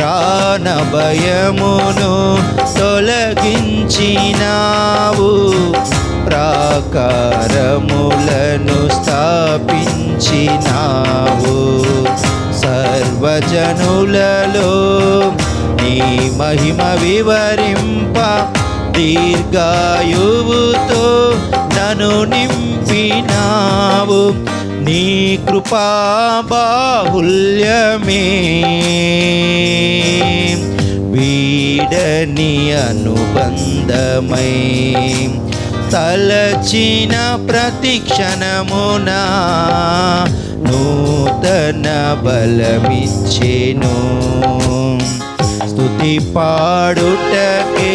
ప్రాణభయమును తొలగించినావు. ప్రాకారములను స్థాపించినావు. సర్వజనులలో నీ మహిమ వివరింప దీర్ఘాయువుతో నను నింపినావు. నీ కృపా బాహుల్యమే. వీడని అనుబంధమై తలచిన ప్రతిక్షణమున నూతన బలమిచ్చెను. స్తుతి పాడుటకే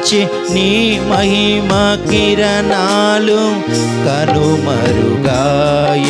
నుంచి నీ మహిమ కిరణాలు కనుమరుగాయ.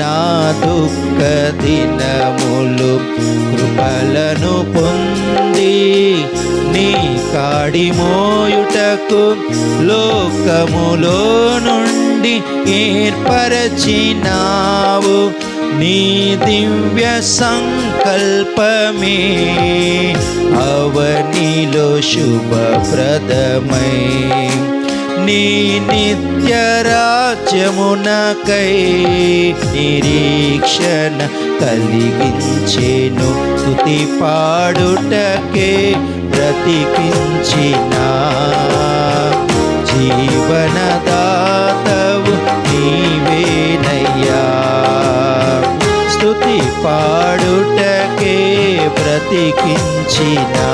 నా దుఃఖ దినములు కృపలను పొంది నీ కాడిమోయుటకు లోకములో నుండి ఏర్పరచినావు. నీ దివ్య సంకల్పమే అవనిలో శుభప్రదమై నీ నిత్య రాజ్యమునకై నిరీక్షణ కలిగించేను. స్థుతి పాడుటకే బ్రతికించిన జీవనదాతవు నీవేనయ్యా. స్థుతి పాడుటకే బ్రతికించినా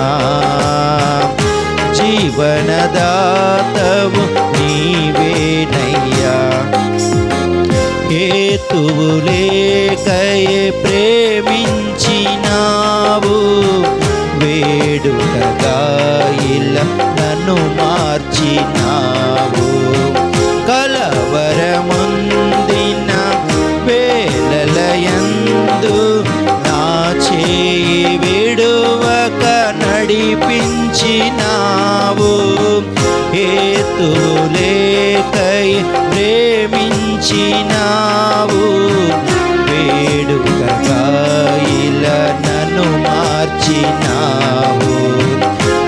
జీవనదాతవు నీవేనయ్యా హేతువులేకయే ప్రేమించినావు. వేడుకగా ఇలా నన్ను మార్చినావు. కలవరముందిన వేలలయందు నా చేయి విడువక నడిపించినావు హేతులేకై ప్రేమించినావు. వేడుకగా ఇలా నన్ను మార్చినావు.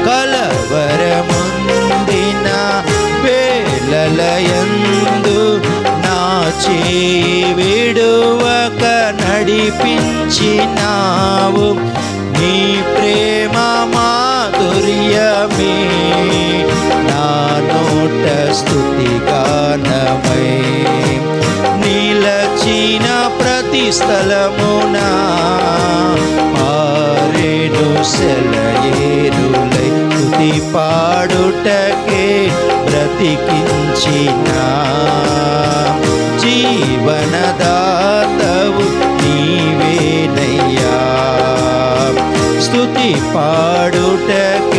కలవరముందిన వేలలయందు నా చేయి విడువక నడిపించినావు. నీ ప్రేమ మాధుర్యమే. నోట స్థుతి గానమై. నీలచిన ప్రతి స్థలమున ఆరేను సెలయేరులై స్థుతి పాడుటకే బ్రతికించిన జీవనదాతవు నీవేనయ్యా. స్థుతి పాడుటకే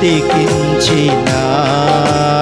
బ్రతికించినా